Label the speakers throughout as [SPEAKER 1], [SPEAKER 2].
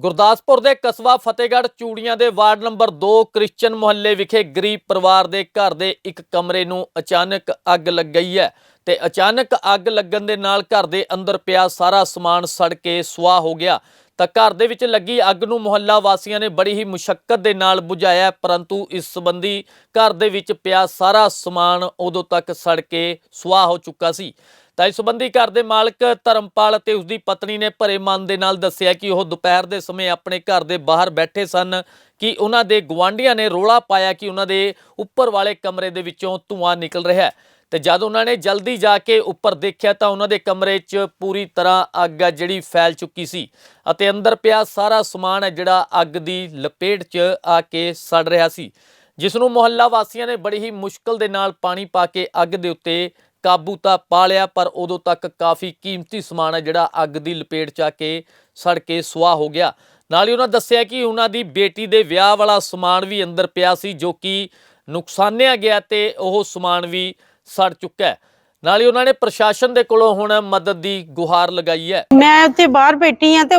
[SPEAKER 1] ਗੁਰਦਾਸਪੁਰ ਦੇ ਕਸਬਾ ਫਤਿਹਗੜ੍ਹ ਚੂੜੀਆਂ ਦੇ ਵਾਰਡ ਨੰਬਰ 2 ਕ੍ਰਿਸਚਨ ਮੁਹੱਲੇ ਵਿਖੇ ਗਰੀਬ ਪਰਿਵਾਰ ਦੇ ਘਰ ਦੇ ਇੱਕ ਕਮਰੇ ਨੂੰ ਅਚਾਨਕ ਅੱਗ ਲੱਗ ਗਈ ਹੈ ਤੇ ਅਚਾਨਕ ਅੱਗ ਲੱਗਣ ਦੇ ਨਾਲ ਘਰ ਦੇ ਅੰਦਰ ਪਿਆ ਸਾਰਾ ਸਮਾਨ ਸੜ ਕੇ ਸੁਆਹ ਹੋ ਗਿਆ। ਤਾਂ ਘਰ ਦੇ ਵਿੱਚ ਲੱਗੀ ਅੱਗ ਨੂੰ ਮੁਹੱਲਾ ਵਾਸੀਆਂ ਨੇ ਬੜੀ ਹੀ ਮੁਸ਼ਕਲ ਦੇ ਨਾਲ ਬੁਝਾਇਆ, ਪਰੰਤੂ ਇਸ ਸੰਬੰਧੀ ਘਰ ਦੇ ਵਿੱਚ ਪਿਆ ਸਾਰਾ ਸਮਾਨ ਉਦੋਂ ਤੱਕ ਸੜ ਕੇ ਸੁਆਹ ਹੋ ਚੁੱਕਾ ਸੀ। ਤਾਂ ਇਸ ਸੰਬੰਧੀ ਘਰ ਦੇ ਮਾਲਕ ਧਰਮਪਾਲ ਅਤੇ ਉਸ ਦੀ ਪਤਨੀ ਨੇ ਭਰੇ ਮਨ ਦੇ ਨਾਲ ਦੱਸਿਆ ਕਿ ਉਹ ਦੁਪਹਿਰ ਦੇ ਸਮੇਂ ਆਪਣੇ ਘਰ ਦੇ ਬਾਹਰ ਬੈਠੇ ਸਨ ਕਿ ਉਹਨਾਂ ਦੇ ਗਵਾਂਢੀਆਂ ਨੇ ਰੋਲਾ ਪਾਇਆ ਕਿ ਉਹਨਾਂ ਦੇ ਉੱਪਰ ਵਾਲੇ ਕਮਰੇ ਦੇ ਵਿੱਚੋਂ ਧੂੰਆਂ ਨਿਕਲ ਰਿਹਾ ਹੈ। ਤੇ ਜਦ ਉਹਨਾਂ ਨੇ ਜਲਦੀ ਜਾ ਕੇ ਉੱਪਰ ਦੇਖਿਆ ਤਾਂ ਉਹਨਾਂ ਦੇ ਕਮਰੇ 'ਚ ਪੂਰੀ ਤਰ੍ਹਾਂ ਅੱਗ ਆ ਜਿਹੜੀ ਫੈਲ ਚੁੱਕੀ ਸੀ ਅਤੇ ਅੰਦਰ ਪਿਆ ਸਾਰਾ ਸਮਾਨ ਹੈ ਜਿਹੜਾ ਅੱਗ ਦੀ ਲਪੇਟ 'ਚ ਆ ਕੇ ਸੜ ਰਿਹਾ ਸੀ। ਜਿਸ ਨੂੰ ਮੁਹੱਲਾ ਵਾਸੀਆਂ ਨੇ ਬੜੀ ਹੀ ਮੁਸ਼ਕਲ ਦੇ ਨਾਲ ਪਾਣੀ ਪਾ ਕੇ ਅੱਗ ਦੇ ਉੱਤੇ ਕਾਬੂ ਤਾਂ ਪਾ ਲਿਆ, ਪਰ ਉਦੋਂ ਤੱਕ ਕਾਫੀ ਕੀਮਤੀ ਸਮਾਨ ਹੈ ਜਿਹੜਾ ਅੱਗ ਦੀ ਲਪੇਟ 'ਚ ਆ ਕੇ ਸੜ ਕੇ ਸੁਆਹ ਹੋ ਗਿਆ। ਨਾਲ ਹੀ ਉਹਨਾਂ ਦੱਸਿਆ ਕਿ ਉਹਨਾਂ ਦੀ ਬੇਟੀ ਦੇ ਵਿਆਹ ਵਾਲਾ ਸਮਾਨ ਵੀ ਅੰਦਰ ਪਿਆ ਸੀ, ਜੋ ਕਿ ਨੁਕਸਾਨਿਆ ਗਿਆ ਤੇ ਉਹ ਸਮਾਨ ਵੀ ਸੜ ਚੁੱਕਾ ਹੈ। ਨਾਲ ਹੀ ਉਹਨਾਂ ਨੇ ਪ੍ਰਸ਼ਾਸਨ ਦੇ ਕੋਲੋਂ ਹੁਣ ਮਦਦ ਦੀ ਗੁਹਾਰ ਲਗਾਈ ਹੈ।
[SPEAKER 2] ਮੈਂ ਉੱਥੇ ਬਾਹਰ ਬੈਠੀ ਆ ਤੇ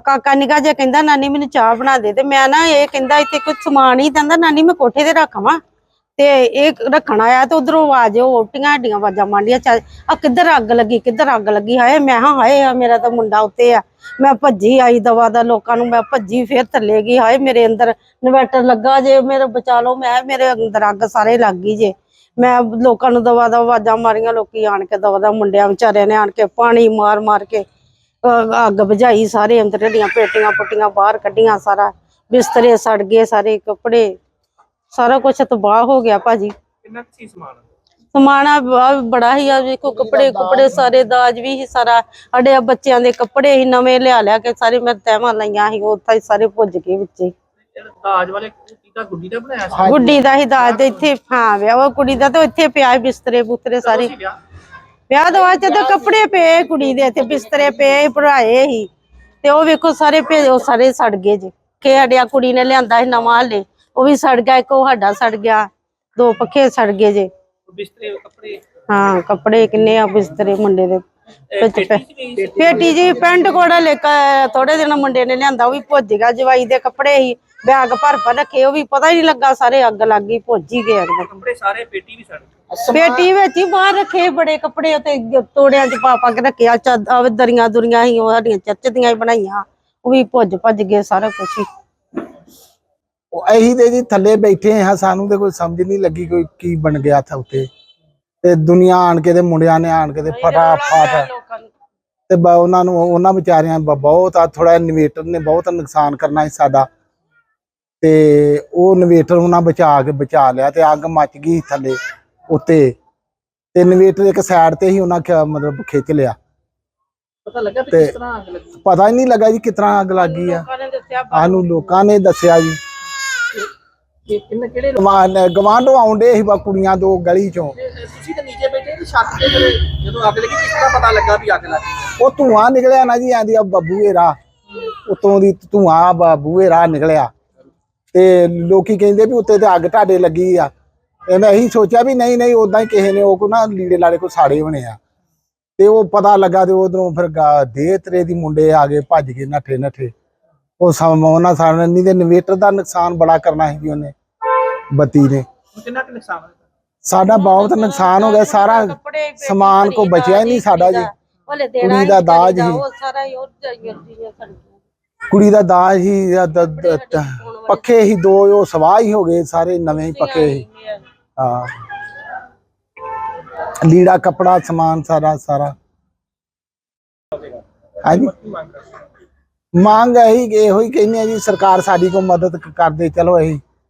[SPEAKER 2] ਕਾਕਾ ਨਿਕਾ ਜਿਹਾ ਕਹਿੰਦਾ, ਨਾਨੀ ਮੈਨੂੰ ਚਾਹ ਬਣਾ ਦੇ। ਤੇ ਮੈਂ ਨਾ ਇਹ ਕਹਿੰਦਾ, ਇੱਥੇ ਕੁਝ ਸਮਾਨ ਹੀ ਕਹਿੰਦਾ ਨਾਨੀ ਮੈਂ ਕੋਠੇ ਤੇ ਰੱਖਾਂ ਤੇ ਇਹ ਰੱਖਣ ਆਇਆ ਤੇ ਉਧਰੋਂ ਆਵਾਜ਼ ਉਹ ਓਟੀਆਂ ਹੱਡੀਆਂ ਆਵਾਜ਼ਾਂ ਮਾਂਡੀਆਂ ਆ ਕਿੱਧਰ ਅੱਗ ਲੱਗੀ, ਕਿੱਧਰ ਅੱਗ ਲੱਗੀ, ਹਾਏ, ਮੈਂ ਹਾਂ, ਹਾਏ, ਆ ਮੇਰਾ ਤਾਂ ਮੁੰਡਾ ਉੱਤੇ ਆ। ਮੈਂ ਭੱਜੀ ਆਈ ਦਵਾ ਦਾ ਲੋਕਾਂ ਨੂੰ, ਮੈਂ ਭੱਜੀ ਫੇਰ ਥੱਲੇ ਗਈ, ਹਾਏ, ਮੇਰੇ ਅੰਦਰ ਇਨਵਰਟਰ ਲੱਗਾ ਜੇ, ਮੇਰੇ ਬਚਾ ਲਓ, ਮੈਂ, ਮੇਰੇ ਅੰਦਰ ਅੱਗ ਸਾਰੇ ਲੱਗ ਗਈ ਜੇ। ਮੈਂ ਲੋਕਾਂ ਨੂੰ ਦਵਾ ਦਾ ਆਵਾਜ਼ਾਂ ਮਾਰੀਆਂ, ਲੋਕੀ ਆਣ ਕੇ ਦਵਾ ਦਾ ਮੁੰਡਿਆਂ ਵਿਚਾਰਿਆਂ ਨੇ ਆਣ ਕੇ ਪਾਣੀ ਮਾਰ ਮਾਰ ਕੇ ਅੱਗ ਬੁਝਾਈ ਸਾਰੇ ਅੰਦਰ ਦੀਆਂ ਪੇਟੀਆਂ ਪੁੱਟੀਆਂ, ਬਾਹਰ ਕੱਢੀਆਂ ਸਾਰਾ, ਬਿਸਤਰੇ ਸੜ ਗਏ ਸਾਰੇ ਕੱਪੜੇ। ਸਾਰਾ ਕੁਝ ਤਬਾਹ ਹੋ ਗਿਆ ਭਾਜੀ।
[SPEAKER 3] ਕਿੰਨਾ ਕੁ ਸੀ ਸਮਾਨ?
[SPEAKER 2] ਸਮਾਨ ਆ ਬ- ਬੜਾ ਹੀ ਆ ਵੇਖੋ ਕੱਪੜੇ ਕੁਪੜੇ ਸਾਰੇ ਦਾਜ ਵੀ ਸੀ ਸਾਰਾ ਸਾਡੇ ਆ ਬੱਚਿਆਂ ਦੇ ਕੱਪੜੇ ਹੀ ਨਵੇਂ ਲਿਆ ਲਿਆ ਕੇ ਸਾਰੇ ਮੈਂ ਤਹਿਵਾਂ ਲਈਆਂ ਸੀ ਉੱਥੇ ਹੀ ਸਾਰੇ ਭੁੱਜ ਗਏ ਵਿੱਚੇ।
[SPEAKER 3] ਜਿਹੜਾ ਦਾਜ ਵਾਲੇ ਕੀਤਾ ਗੁੱਡੀ ਦਾ ਬਣਾਇਆ ਸੀ।
[SPEAKER 2] ਗੁੱਡੀ ਦਾ ਹੀ ਦਾਜ ਤੇ ਇੱਥੇ ਹਾਂ ਵਿਆਹ ਉਹ ਕੁੜੀ ਦਾ ਤਾਂ ਇੱਥੇ ਪਿਆ ਸੀ ਬਿਸਤਰੇ ਬੁਸਤਰੇ ਸਾਰੇ।
[SPEAKER 3] ਸੀ ਵਿਆਹ?
[SPEAKER 2] ਵਿਆਹ ਤੋਂ ਬਾਅਦ ਜਦੋਂ ਕੱਪੜੇ ਪਏ ਕੁੜੀ ਦੇ ਇੱਥੇ ਬਿਸਤਰੇ ਪਏ ਭਰਾਏ ਸੀ। ਤੇ ਉਹ ਵੇਖੋ ਸਾਰੇ ਭੇ ਉਹ ਸਾਰੇ ਸੜ ਗਏ ਜੀ। ਕਿ ਸਾਡਿਆ ਕੁੜੀ ਨੇ ਲਿਆਂਦਾ ਸੀ ਨਵਾਂ ਹਲੇ। ਉਹ ਵੀ ਸੜ ਗਿਆ ਇੱਕ ਉਹ ਸਾਡਾ ਸੜ ਗਿਆ ਦੋ ਪੱਖੇ ਸੜ ਗਏ ਜੇ।
[SPEAKER 3] ਬਿਸਤਰੇ ਕੱਪੜੇ?
[SPEAKER 2] ਹਾਂ ਕੱਪੜੇ ਕਿੰਨੇ ਆ ਬਿਸਤਰੇ ਮੁੰਡੇ ਦੇ ਵਿੱਚ
[SPEAKER 3] ਪੇਟੀ
[SPEAKER 2] ਜੀ ਪੈਂਟ ਕੋੜਾ ਲੈ ਕੇ ਥੋੜੇ ਦਿਨ ਮੁੰਡੇ ਨੇ ਲਿਆਂਦਾ ਉਹ ਵੀ ਭੁੱਜ ਗਿਆ ਜਵਾਈ ਦੇ ਕੱਪੜੇ ਸੀ ਬੈਗ ਭਰ ਭਰ ਰੱਖੇ ਉਹ ਵੀ ਪਤਾ ਹੀ ਨਹੀਂ ਲੱਗਾ ਸਾਰੇ ਅੱਗ ਲੱਗ ਗਈ ਭੁੱਜ ਹੀ ਗਏ
[SPEAKER 3] ਕੱਪੜੇ ਸਾਰੇ ਪੇਟੀ ਵੀ ਸੜ
[SPEAKER 2] ਪੇਟੀ ਵਿੱਚ ਹੀ ਬਾਹਰ ਰੱਖੇ ਬੜੇ ਕੱਪੜੇ ਉੱਤੇ ਤੋੜਿਆਂ 'ਚ ਪਾ ਪਾ ਕੇ ਰੱਖਿਆ ਦਰੀਆਂ ਦੁਰੀਆਂ ਸੀ ਉਹ ਸਾਡੀਆਂ ਚਰਚ ਦੀਆਂ ਹੀ ਬਣਾਈਆਂ ਉਹ ਵੀ ਭੁੱਜ ਭੱਜ ਗਏ ਸਾਰਾ ਕੁਝ ਹੀ।
[SPEAKER 4] ਉਹ ਅਸੀਂ ਤੇ ਜੀ ਥੱਲੇ ਬੈਠੇ ਹਾਂ ਸਾਨੂੰ ਤੇ ਕੋਈ ਸਮਝ ਨਹੀਂ ਲੱਗੀ ਕੋਈ ਕੀ ਬਣ ਗਿਆ ਥਾ ਉੱਤੇ। ਤੇ ਦੁਨੀਆ ਆਣ ਕੇ ਤੇ ਮੁੰਡਿਆਂ ਨੇ ਆਣ ਕੇ ਤੇ ਫਟਾਫਟ ਤੇ ਬ- ਉਹਨਾਂ ਨੂੰ ਉਹਨਾਂ ਵਿਚਾਰਿਆਂ ਬਹੁਤ ਆ ਥੋੜਾ ਇਨਵੇਟਰ ਨੇ ਬਹੁਤ ਨੁਕਸਾਨ ਕਰਨਾ ਸੀ ਸਾਡਾ। ਤੇ ਉਹ ਇਨਵੇਟਰ ਉਹਨਾਂ ਬਚਾ ਕੇ ਬਚਾ ਲਿਆ ਤੇ ਅੱਗ ਮੱਚ ਗਈ ਥੱਲੇ ਉੱਤੇ। ਤੇ ਇਨਵੇਟਰ ਇੱਕ ਸਾਈਡ ਤੇ ਹੀ ਉਹਨਾਂ ਮਤਲਬ ਖਿੱਚ ਲਿਆ।
[SPEAKER 3] ਪਤਾ ਲੱਗਾ ਕਿਸ ਤਰ੍ਹਾਂ ਅੱਗ ਲੱਗੀ?
[SPEAKER 4] ਪਤਾ ਹੀ ਨਹੀਂ ਲੱਗਾ ਜੀ ਕਿਤਨਾ ਅੱਗ ਲੱਗ ਗਈ ਆ ਸਾਨੂੰ ਲੋਕਾਂ ਨੇ ਦੱਸਿਆ ਜੀ।
[SPEAKER 3] ਕਿ ਕਿੰਨੇ ਕਿਹੜੇ ਲੋਕ-
[SPEAKER 4] ਗਵਾਂਢ ਆਉਂਦੇ ਸੀ ਬਾ ਕੁੜੀਆਂ ਦੋ ਗਲੀ ਚੋਂ।
[SPEAKER 3] ਤੁਸੀਂ ਤਾਂ ਨੀਚੇ ਬੈਠੇ ਤੇ ਛੱਤ ਤੇ ਫਿਰ ਜਦੋਂ ਅੱਗ ਲੱਗੀ ਕਿਸ ਤਰ੍ਹਾਂ ਪਤਾ ਲੱਗਾ ਵੀ ਅੱਗ ਲੱਗੀ
[SPEAKER 4] ਉਹ ਧੂਆਂ ਨਿਕਲਿਆ ਨਾ ਜੀ ਆਂਦੀ ਆ ਬੱਬੂਏ ਰਾਹ। ਉਤੋਂ ਦੀ ਧੂਆਂ ਬੱਬੂਏ ਰਾਹ ਨਿਕਲਿਆ। ਤੇ ਲੋਕੀ ਕਹਿੰਦੇ ਵੀ ਉੱਤੇ ਤੇ ਅੱਗ ਤੁਹਾਡੇ ਲੱਗੀ ਆ। ਤੇ ਮੈਂ ਇਹੀ ਸੋਚਿਆ ਵੀ ਨਹੀਂ ਨਹੀਂ ਉਦਾਂ ਹੀ ਕਿਸੇ ਨੇ ਉਹ ਕੋ ਨਾ ਲੀੜੇ ਲਾੜੇ ਕੋ ਸਾੜੇ ਬਣੇ ਆ। ਤੇ ਉਹ ਪਤਾ ਲੱਗਾ ਤੇ ਉਧਰੋਂ ਫਿਰ ਗਾ- ਦੇਹ ਤਰੇ ਦੀ ਮੁੰਡੇ ਆ ਗਏ ਭੱਜ ਗਏ ਨੱਠੇ ਨੱਠੇ। ਉਹ ਸਮ ਉਹਨਾਂ ਸਾਰਿਆਂ ਨਹੀਂ ਤੇ ਇਨਵੇਟਰ ਦਾ ਨੁਕਸਾਨ ਬੜਾ ਕਰਨਾ ਸੀ ਜੀ ਉਹਨੇ। ਬੱਤੀ ਨੇ
[SPEAKER 3] ਹੁਣ ਕਿੰਨਾ ਕੁ ਨੁਕਸਾਨ ਹੋਇਆ?
[SPEAKER 4] ਸਾਡਾ ਬਹੁਤ ਨੁਕਸਾਨ ਹੋ ਗਿਆ ਸਾਰਾ ਸਮਾਨ ਕੋ ਬਚਿਆ ਨਹੀਂ ਸਾਡਾ ਜੀ। ਕੁੜੀ ਦਾ ਦਾਜ ਹੀ।
[SPEAKER 2] ਸਾਰਾ ਉਹ
[SPEAKER 4] ਕੁੜੀ ਦਾ ਦਾਜ ਹੀ ਪੱਖੇ ਹੀ ਦੋ ਉਹ ਸਵਾਹ ਹੀ ਹੋ ਗਏ ਸਾਰੇ ਨਵੇਂ ਹੀ। ਪੱਕੇ ਹੀ ਹਾਂ। ਲੀੜਾ ਕਪੜਾ ਸਮਾਨ ਸਾਰਾ ਸਾਰਾ। ਹਾਂਜੀ। ਮੰਗ ਇਹੀ ਇਹੋ ਹੀ ਕਹਿੰਦੇ ਆ ਜੀ ਸਰਕਾਰ ਸਾਡੀ ਕੋ ਮਦਦ ਕਰਦੇ ਚਲੋ ਇਹੀ।